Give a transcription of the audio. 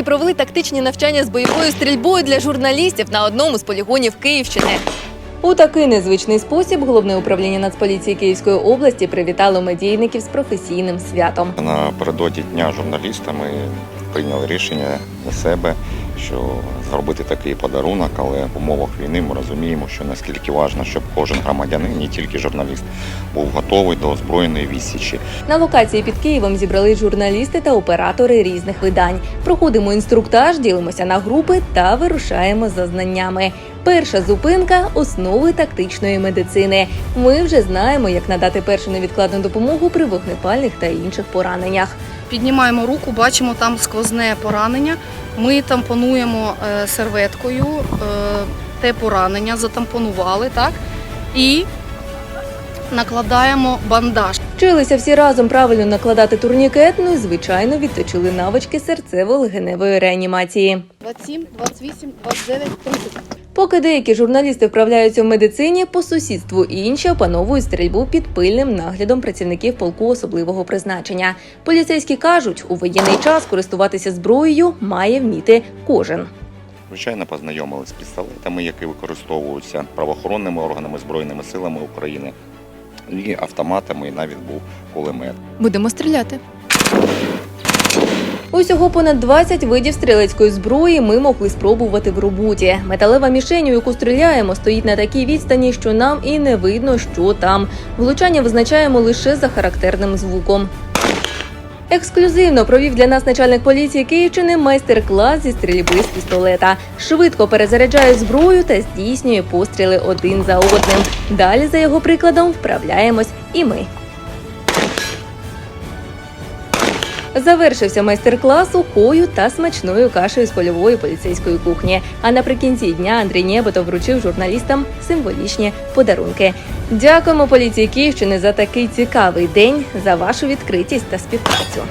Поліцейські провели тактичні навчання з бойовою стрільбою для журналістів на одному з полігонів Київщини. У такий незвичний спосіб головне управління Нацполіції Київської області привітало медійників з професійним святом. Напередодні дня журналіста ми прийняли рішення для себе, що зробити такий подарунок, але в умовах війни ми розуміємо, що наскільки важливо, щоб кожен громадянин, не тільки журналіст, був готовий до озброєної відсічі. На локації під Києвом зібрались журналісти та оператори різних видань. Проходимо інструктаж, ділимося на групи та вирушаємо за знаннями. Перша зупинка основи тактичної медицини. Ми вже знаємо, як надати першу невідкладну допомогу при вогнепальних та інших пораненнях. Піднімаємо руку, бачимо там сквозне поранення. Ми тампонуємо е, серветкою е, те поранення, затампонували, так? І накладаємо бандаж. Вчилися всі разом правильно накладати турнікет, ну і звичайно відточили навички серцево-легеневої реанімації. 27, 28, 29, 30. Поки деякі журналісти вправляються в медицині, по сусідству інші опановують стрільбу під пильним наглядом працівників полку особливого призначення. Поліцейські кажуть, у воєнний час користуватися зброєю має вміти кожен. Звичайно, познайомилися з пістолетами, які використовуються правоохоронними органами Збройними силами України, і автоматами, і навіть був кулемет. Будемо стріляти. Усього понад 20 видів стрілецької зброї ми могли спробувати в роботі. Металева мішень, у яку стріляємо, стоїть на такій відстані, що нам і не видно, що там. Влучання визначаємо лише за характерним звуком. Ексклюзивно провів для нас начальник поліції Київщини майстер-клас зі стрільби з пістолета. Швидко перезаряджає зброю та здійснює постріли один за одним. Далі, за його прикладом, вправляємось і ми. Завершився майстер-клас укою та смачною кашею з польової поліцейської кухні. А наприкінці дня Андрій Нєботов вручив журналістам символічні подарунки. Дякуємо поліції Київщини за такий цікавий день, за вашу відкритість та співпрацю.